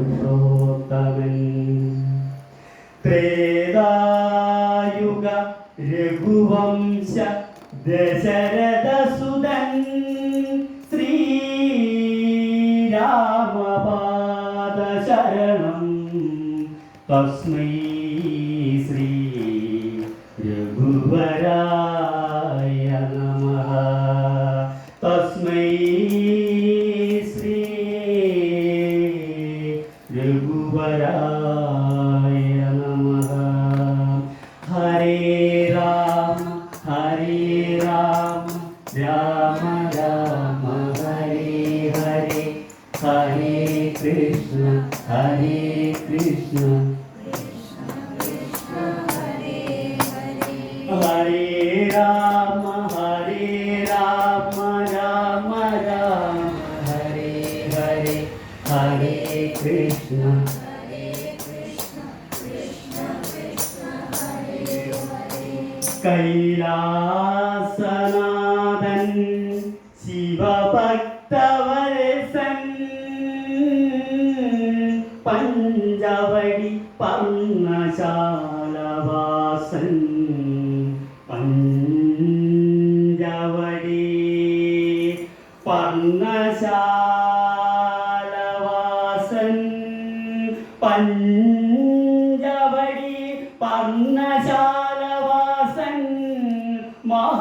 അവതാരപുരുഷോത്തമൻ ത്രേതായുഗ രഘുവംശ ദശരഥസുതൻ ശ്രീരാമപാദശരണം. തസ്മൈ Shri രഘുവരായ Krishna, Hare Krishna, Krishna Hare Hare, Hare Rama, Hare Rama, Rama Rama, Hare Hare, Hare Krishna. कैलासनादन् शिवभक्तवरसन् Kailasanathan പങ്ങശാലവാസൻ Panchavadi പങ്ങശാലവാസൻ Panchavadi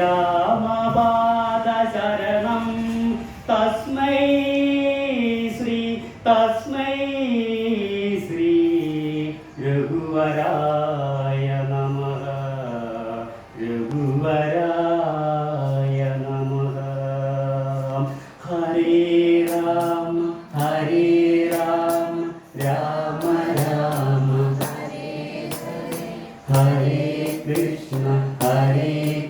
रामबादशरणं तस्मै श्री तस्मै श्री रघुवराय नमः। रघुवराय नमः। हरे राम हरे राम राम राम। हरे कृष्ण हरे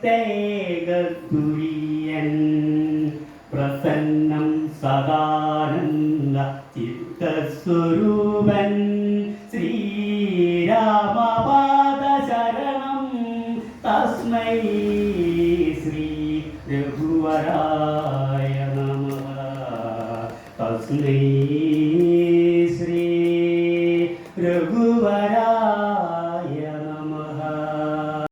ഗുണാതീതമൗര്യത്തേകതുര്യൻ പ്രസന്നം സദാനന്ദ ചിത്തസ്വരൂപൻ. ശ്രീരാമപാദശരണം തസ്മൈ ശ്രീ രഘുവരായ നമ. തസ്മൈ